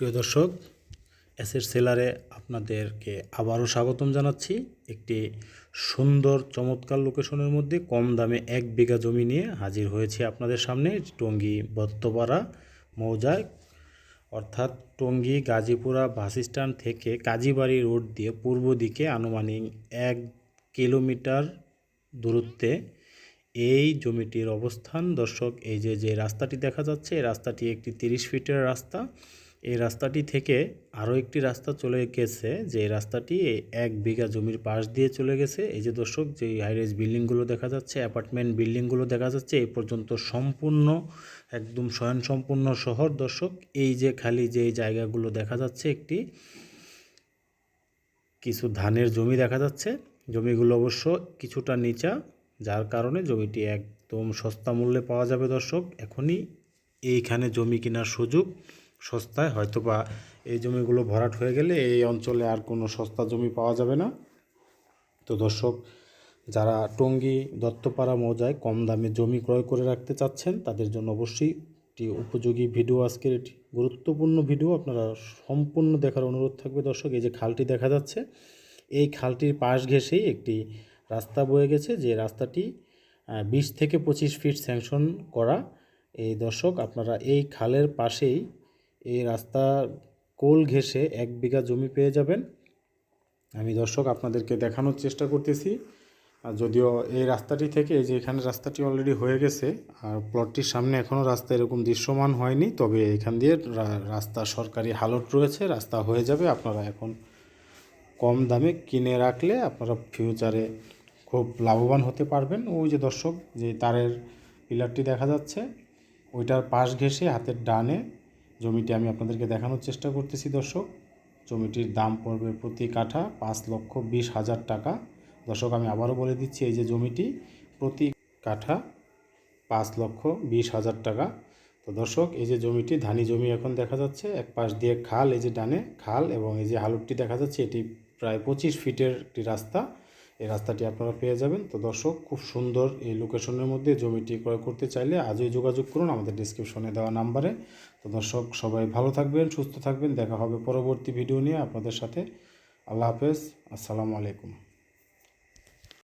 প্রিয় দর্শক এসের সেলারে আপনাদেরকে আবারও স্বাগতম জানাচ্ছি। একটি সুন্দর চমৎকার লোকেশনের মধ্যে কম দামে এক বিঘা জমি নিয়ে হাজির হয়েছে আপনাদের সামনে। টঙ্গী, বত্তপাড়া, মৌজায়, অর্থাৎ টঙ্গী, গাজীপুরা বাস স্ট্যান্ড থেকে কাজীবাড়ি রোড দিয়ে পূর্ব দিকে আনুমানিক এক কিলোমিটার দূরত্বে এই জমিটির অবস্থান। দর্শক, এই যে যে রাস্তাটি দেখা যাচ্ছে, এই রাস্তাটি একটি তিরিশ ফিটের রাস্তা। এই রাস্তাটি থেকে আরও একটি রাস্তা চলে গেছে, যে রাস্তাটি এক বিঘা জমির পাশ দিয়ে চলে গেছে। এই যে দর্শক, যে হাইরেজ বিল্ডিংগুলো দেখা যাচ্ছে অ্যাপার্টমেন্ট বিল্ডিংগুলো দেখা যাচ্ছে এই পর্যন্ত সম্পূর্ণ, একদম স্বয়ংসম্পূর্ণ শহর। দর্শক, এই যে খালি যে জায়গাগুলো দেখা যাচ্ছে, একটি কিছু ধানের জমি দেখা যাচ্ছে। জমিগুলো অবশ্য কিছুটা নিচা, যার কারণে জমিটি একদম সস্তা মূল্যে পাওয়া যাবে। দর্শক, এখনই এইখানে জমি কেনার সুযোগ। সস্তায়, হয়তোবা এই জমিগুলো ভরাট হয়ে গেলে এই অঞ্চলে আর কোনো সস্তা জমি পাওয়া যাবে না। তো দর্শক, যারা টঙ্গী, দত্তপাড়া, মৌজায় কম দামে জমি ক্রয় করে রাখতে চাচ্ছেন, তাদের জন্য অবশ্যই একটি উপযোগী ভিডিও আজকের এটি। গুরুত্বপূর্ণ ভিডিও আপনারা সম্পূর্ণ দেখার অনুরোধ থাকবে দর্শক, এই যে খালটি দেখা যাচ্ছে, এই খালটির পাশ ঘেঁষেই একটি রাস্তা বয়ে গেছে, যে রাস্তাটি বিশ থেকে পঁচিশ ফিট স্যাংশন করা। এই দর্শক, আপনারা এই খালের পাশেই এই রাস্তা কোল ঘেঁষে এক বিঘা জমি পেয়ে যাবেন। আমি দর্শক আপনাদেরকে দেখানোর চেষ্টা করতেছি। আর যদিও এই রাস্তাটি থেকে এই যে এখানে রাস্তাটি অলরেডি হয়ে গেছে, আর প্লটটির সামনে এখনও রাস্তা এরকম দৃশ্যমান হয়নি, তবে এখান দিয়ে রাস্তা সরকারি হালট রয়েছে, রাস্তা হয়ে যাবে। আপনারা এখন কম দামে কিনে রাখলে আপনারা ফিউচারে খুব লাভবান হতে পারবেন। ওই যে দর্শক, যে তারের পিলারটি দেখা যাচ্ছে, ওইটার পাশ ঘেঁষে হাতের ডানে জমিটি আমি আপনাদেরকে দেখানোর চেষ্টা করতেছি, দর্শক। জমিটির দাম পড়বে প্রতি কাঠা পাঁচ লক্ষ বিশ হাজার টাকা। দর্শক, আমি আবারও বলে দিচ্ছি, এই যে জমিটি প্রতি কাঠা পাঁচ লক্ষ বিশ হাজার টাকা। তো দর্শক, এই যে জমিটি ধানি জমি এখন দেখা যাচ্ছে, এক পাশ দিয়ে খাল, এই যে ডানে খাল এবং এই যে হালুটটি দেখা যাচ্ছে, এটি প্রায় পঁচিশ ফিটের একটি রাস্তা। এই রাস্তাটি আপনারা পেয়ে যাবেন। তো দর্শক, খুব সুন্দর এই লোকেশনের মধ্যে জমিটি ক্রয় করতে চাইলে আজই যোগাযোগ করুন আমাদের ডিসক্রিপশনে দেওয়া নাম্বারে তো দর্শক, সবাই ভালো থাকবেন, সুস্থ থাকবেন। দেখা হবে পরবর্তী ভিডিও নিয়ে আপনাদের সাথে। আল্লাহ হাফেজ, আসসালামু আলাইকুম।